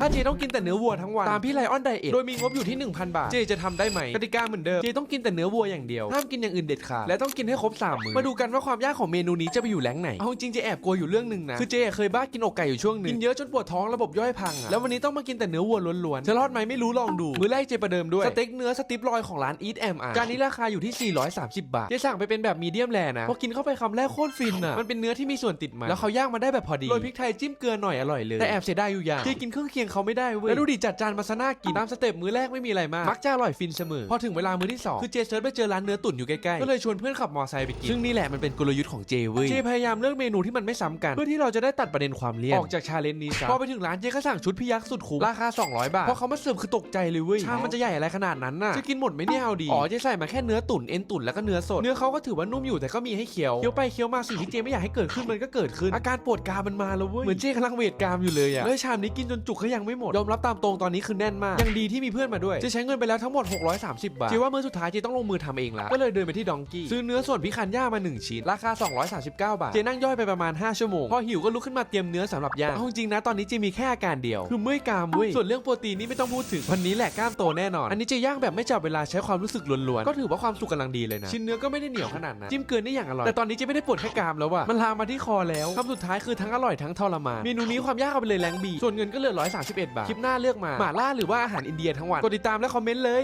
ถ้าเจต้องกินแต่เนื้อวัวทั้งวัน ตามพี่ไลออนไดเอทโดยมีงบอยู่ที่ 1,000 บาท เจจะทำได้ไหมกติกาเหมือนเดิม เจต้องกินแต่เนื้อวัวอย่างเดียว ห้ามกินอย่างอื่นเด็ดขาด และต้องกินให้ครบสามมื้อ มาดูกันว่าความยากของเมนูนี้จะไปอยู่แหล่งไหน เอาจริงๆเจแอบกลัวอยู่เรื่องหนึ่งนะ คือเจเคยบ้ากินอกไก่อยู่ช่วงหนึงกินเยอะจนปวดท้องระบบย่อยพังอะแล้ววันนี้ต้องมากินแต่เนื้อวัวล้วนๆ จะรอดไหมไม่รู้ลองดู มื้อแรกเจประเดิมด้วย สเต็กเนื้อสติปลอยของร้าน Eat M R จานนี้ราคาอยู่ที่ 430 บาท เจสั่งไปเป็นแบบมีเดียมแรนะ พอกินเข้าไปคำแรกโคตรฟินอะ มันเป็นเนื้อที่มีส่วนติดมัน แล้วเขาย่างมาได้แบบพอดีโรยพริกไทยจิ้มเกลือหน่อยอร่อยเลย แต่แอบเสียดายอยู่อย่างเจกินเครื่องเคียงเขาไม่ได้เว้ยแล้วดูดิจัดจานมาซะน่ากินตามสเต็ปมื้อแรกไม่มีอะไรมากมักจะอร่อยฟินเสมอพอถึงเวลามื้อที่สองคือเจเซิร์ชไปเจอร้านเนื้อตุ๋นอยู่ใกล้ๆก็เลยชวนเพื่อนขับมอไซค์ไปกินซึ่งนี่แหละมันเป็นกลยุทธ์ของเจเว้ยเจพยายามเลือกเมนูที่มันไม่ซ้ำกัน เพื่อที่เราจะได้ตัดประเด็นความเลี่ยนออกจากชาเลนจ์นี้ซะพอไปถึงร้านเจก็สั่งชุดพี่ยักษ์สุดคุ้มราคา 200 บาทพอเขามาเสิร์ฟคือตกใจเลยเว้ยชามมันจะใหญ่อะไรขนาดนั้นน่ะจะกินหมดไหมเนี่ยเอาดีอ๋อเจใส่มาแค่เนื้อตุ๋นเอ็นตุ๋นแล้วก็เนื้อสดเนื้อเขาก็ถือว่านุ่มอยู่แต่ก็มีให้เคี้ยวเคี้ยวไปเคี้ยวมาสิ่งที่เจไม่อยากให้เกิดขึ้นมันก็เกิดขึ้นอาการปวดกรามมันมาแล้วเว้ยเหมือนเจกำลังเวทกรามอยู่เลยอะแล้วชามนี้กินจนจุกก็ยังไม่หมดยอมรับตามตรงตอนนี้คือแน่นมากยังดีที่มีเพื่อนมาด้วยเจใช้เงินไปแล้วทั้งหมด 630 บาทเจว่ามื้อสุดท้ายเจต้องลงมือทำเองละก็เลยเดินไปที่ดองกี้ซื้อเนื้อส่วนพิคันย่ามา 1 ชิ้น ราคา 239 บาทเจนั่งย่อยไปประมาณ 5 ชั่วโมง พอหิวก็ลุกขึ้นมาเตรียมเนื้อสำหรับย่างเอาจริงๆนะตอนนี้เจมีแค่อาการเดียวคือเมื่อยกรามเว้ยส่วนเรื่องโปรตีนนี่ไม่ต้องพูดถึงวันนี้แหละกล้ามโตแน่นอน อันนี้เจย่างแบบไม่จับเวลาใช้ความรู้สึกล้วนๆก็ถือว่าความสุขกำลังดีเลยนะชิ้นเนื้อก็ไม่ได้เหนียวขนาดนั้นจิ้มเกลือนี่อย่างอร่อยแต่ตอนนี้เจไม่ได้ปวดแค่กรามแล้วว่ะมันลามมาที่คอแล้วคำสุดท้ายคือทั้งอร่อยทั้งทรมานเมนูนี้ความยากเอาไปเลยแรงบีส่วนเงินก็เหลือ131บาท คลิปหน้าเลือกมาหม่าล่าหรือว่าอาหารอินเดียทั้งวัน กดติดตามและคอมเมนต์เลย